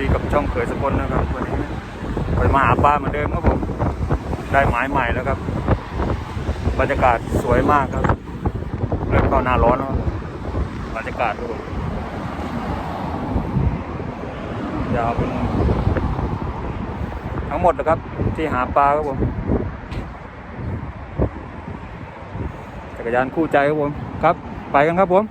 ดีกับช่องเขยสกลนะครับวันนี้ไปมาหาปลาเหมือนเดิมครับผมได้หมายใหม่แล้วครับ บรรยากาศสวยมากครับเริ่มเข้าหน้าร้อนแล้วบรรยากาศครับผมยาวเป็นทั้งหมดนะครับ ที่หาปลาครับผมจักรยานคู่ใจครับผมครับ ไปกันครับผม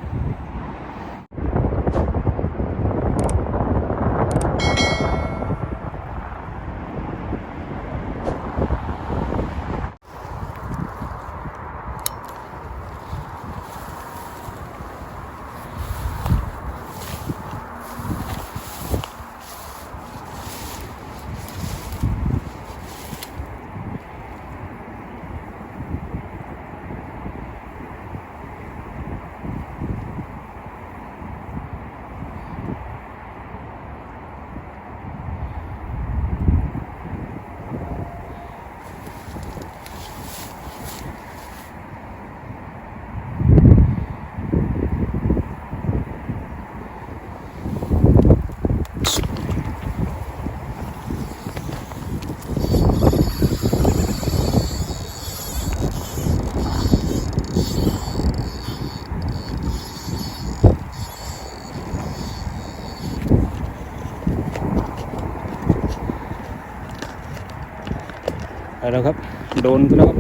แล้วครับ โดนแล้วครับ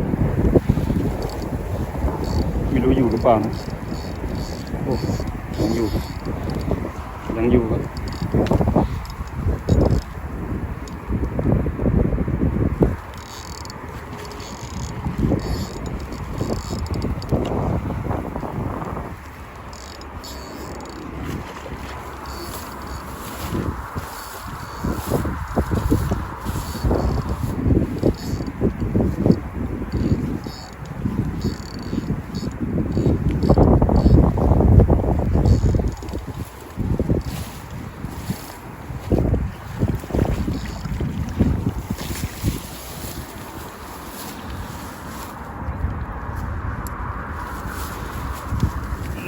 ไม่รู้อยู่หรือเปล่านะโอ้ยังอยู่ ยังอยู่ครับ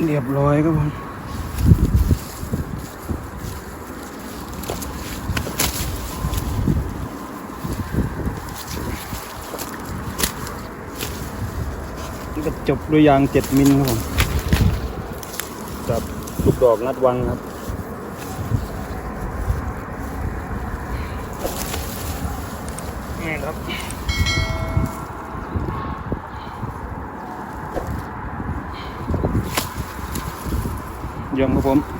เรียบร้อยครับผมนี่ก็จบด้วยยางเจ็ดมิลครับผมกับลูกดอกนัดวังครับนี่ครับ เยี่ยมครับผม